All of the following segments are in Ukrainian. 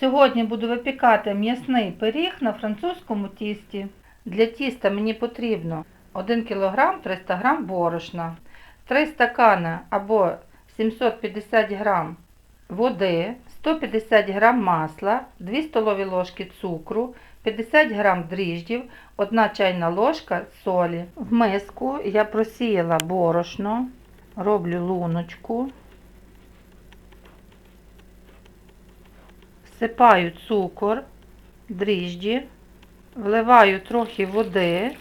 Сьогодні буду випікати м'ясний пиріг на французькому тісті. Для тіста мені потрібно 1 кг 300 г борошна, 3 стакани або 750 г води, 150 г масла, 2 столові ложки цукру, 50 г дріждів, 1 чайна ложка солі. В миску я просіяла борошно, роблю луночку. Всипаю цукор, дріжджі, вливаю трохи води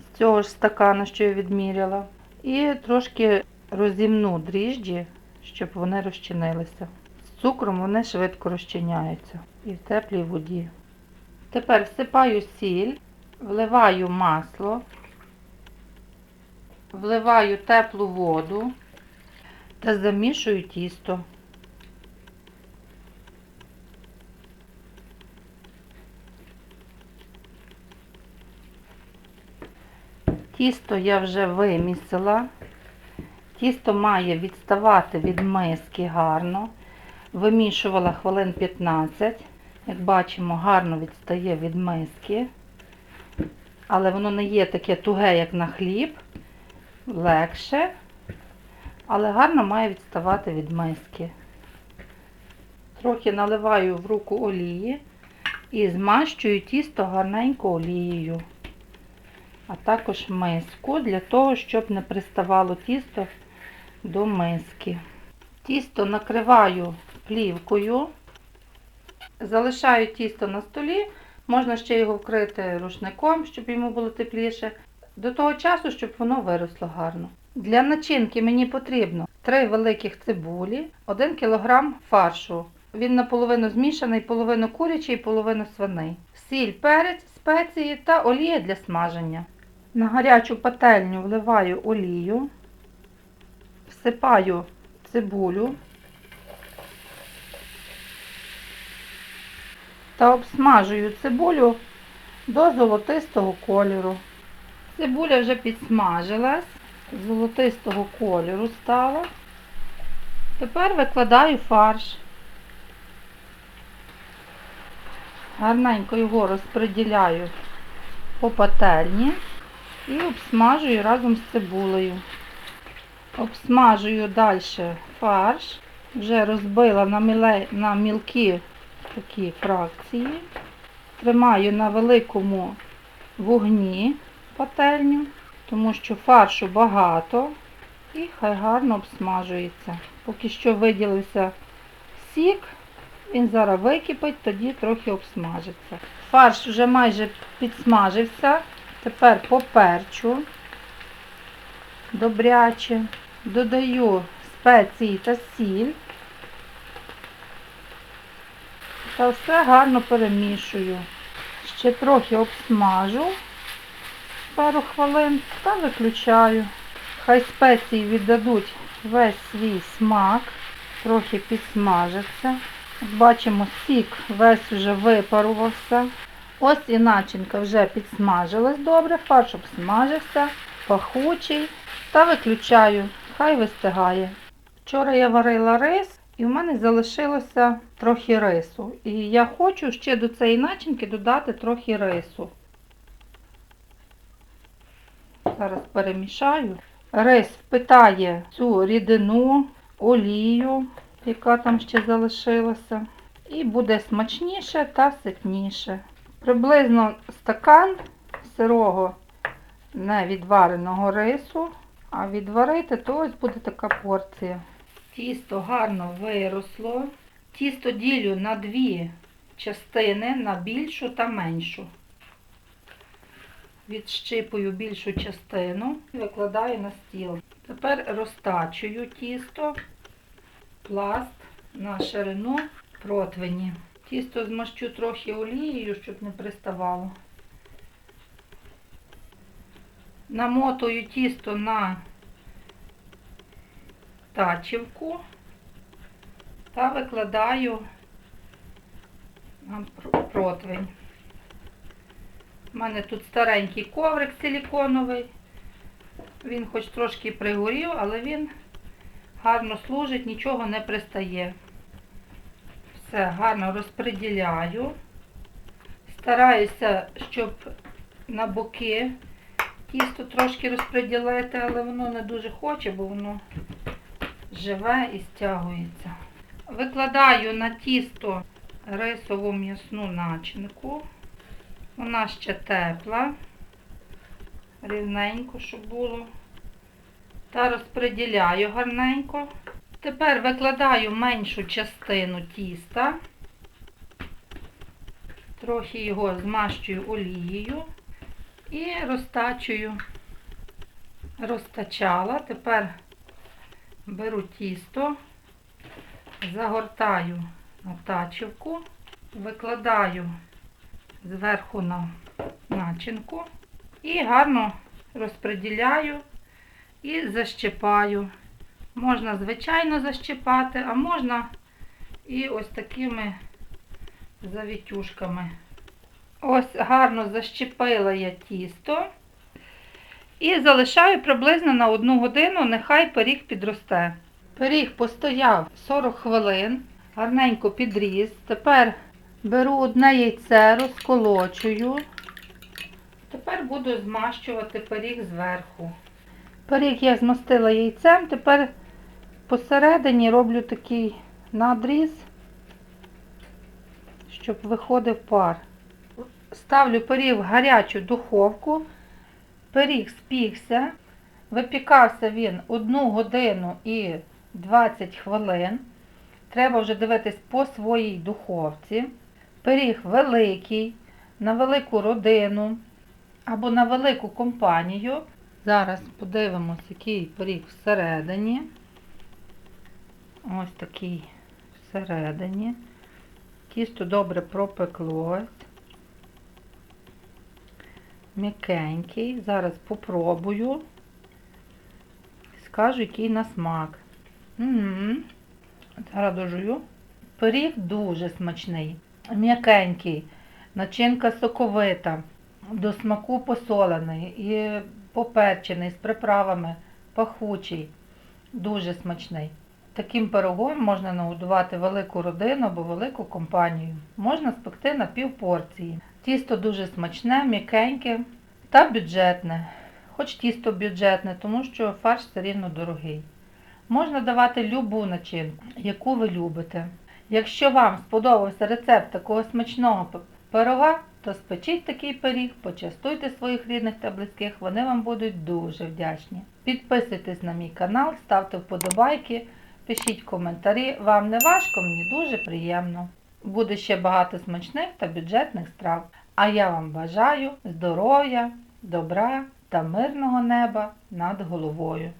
з цього ж стакана, що я відміряла, і трошки розімну дріжджі, щоб вони розчинилися. З цукром вони швидко розчиняються і в теплій воді. Тепер всипаю сіль, вливаю масло, вливаю теплу воду та замішую тісто. Тісто я вже вимісила. Тісто має відставати від миски гарно. Вимішувала хвилин 15. Як бачимо, гарно відстає від миски. Але воно не є таке туге, як на хліб. Легше. Але гарно має відставати від миски. Трохи наливаю в руку олії і змащую тісто гарненько олією а також миску для того, щоб не приставало тісто до миски. Тісто накриваю плівкою, залишаю тісто на столі, можна ще його вкрити рушником, щоб йому було тепліше, до того часу, щоб воно виросло гарно. Для начинки мені потрібно 3 великих цибулі, 1 кг фаршу. Він наполовину змішаний, половину курячий, половину свиний. Сіль, перець, спеції та олія для смаження. На гарячу пательню вливаю олію, всипаю цибулю та обсмажую цибулю до золотистого кольору. Цибуля вже підсмажилась, золотистого кольору стала. Тепер викладаю фарш. Гарненько його розподіляю по пательні і обсмажую разом з цибулею. Обсмажую далі фарш, вже розбила на, міле, на мілкі такі фракції. Тримаю на великому вогні пательню, тому що фаршу багато і хай гарно обсмажується. Поки що виділився сік, він зараз википить, тоді трохи обсмажиться. Фарш вже майже підсмажився. Тепер поперчу добряче, додаю спеції та сіль та все гарно перемішую. Ще трохи обсмажу пару хвилин та виключаю. Хай спеції віддадуть весь свій смак, трохи підсмажаться. Бачимо, сік весь вже випарувався. Ось і начинка вже підсмажилась добре, фарш обсмажився, пахучий. Та виключаю, хай вистигає. Вчора я варила рис і в мене залишилося трохи рису. І я хочу ще до цієї начинки додати трохи рису. Зараз перемішаю. Рис впитає цю рідину, олію, яка там ще залишилася. І буде смачніше та ситніше. Приблизно стакан сирого невідвареного рису, а відварити, то ось буде така порція. Тісто гарно виросло. Тісто ділю на дві частини, на більшу та меншу. Відщипую більшу частину і викладаю на стіл. Тепер розтачую тісто, пласт на ширину противні. Тісто змащу трохи олією, щоб не приставало. Намотую тісто на тачівку та викладаю на противень. У мене тут старенький коврик силіконовий. Він хоч трошки пригорів, але він гарно служить, нічого не пристає. Все гарно розподіляю. Стараюся, щоб на боки тісто трошки розподілити, але воно не дуже хоче, бо воно живе і стягується. Викладаю на тісто рисову м'ясну начинку. Вона ще тепла, рівненько, щоб було. Та розподіляю гарненько. Тепер викладаю меншу частину тіста, трохи його змащую олією і розтачую. Розтачала. Тепер беру тісто, загортаю на тачівку, викладаю зверху на начинку і гарно розподіляю і защипаю. Можна звичайно защипати, а можна і ось такими завітюшками. Ось гарно защепила я тісто. І залишаю приблизно на одну годину, нехай пиріг підросте. Пиріг постояв 40 хвилин, гарненько підріс. Тепер беру одне яйце, розколочую. Тепер буду змащувати пиріг зверху. Пиріг я змастила яйцем, тепер посередині роблю такий надріз, щоб виходив пар. Ставлю пиріг в гарячу духовку. Пиріг спікся. Випікався він 1 годину і 20 хвилин. Треба вже дивитись по своїй духовці. Пиріг великий, на велику родину або на велику компанію. Зараз подивимось, який пиріг всередині. Ось такий всередині. Тісто добре пропеклось. М'якенький. Зараз попробую. Скажу, який на смак. Угу. Зараз дожую. Пиріг дуже смачний. М'якенький. Начинка соковита. До смаку посолений і поперчений з приправами, пахучий. Дуже смачний. Таким пирогом можна нагодувати велику родину або велику компанію. Можна спекти на пів порції. Тісто дуже смачне, м'якеньке та бюджетне. Хоч тісто бюджетне, тому що фарш все рівно дорогий. Можна давати любу начинку, яку ви любите. Якщо вам сподобався рецепт такого смачного пирога, то спечіть такий пиріг, почастуйте своїх рідних та близьких, вони вам будуть дуже вдячні. Підписуйтесь на мій канал, ставте вподобайки, пишіть коментарі. Вам не важко, мені дуже приємно. Буде ще багато смачних та бюджетних страв. А я вам бажаю здоров'я, добра та мирного неба над головою.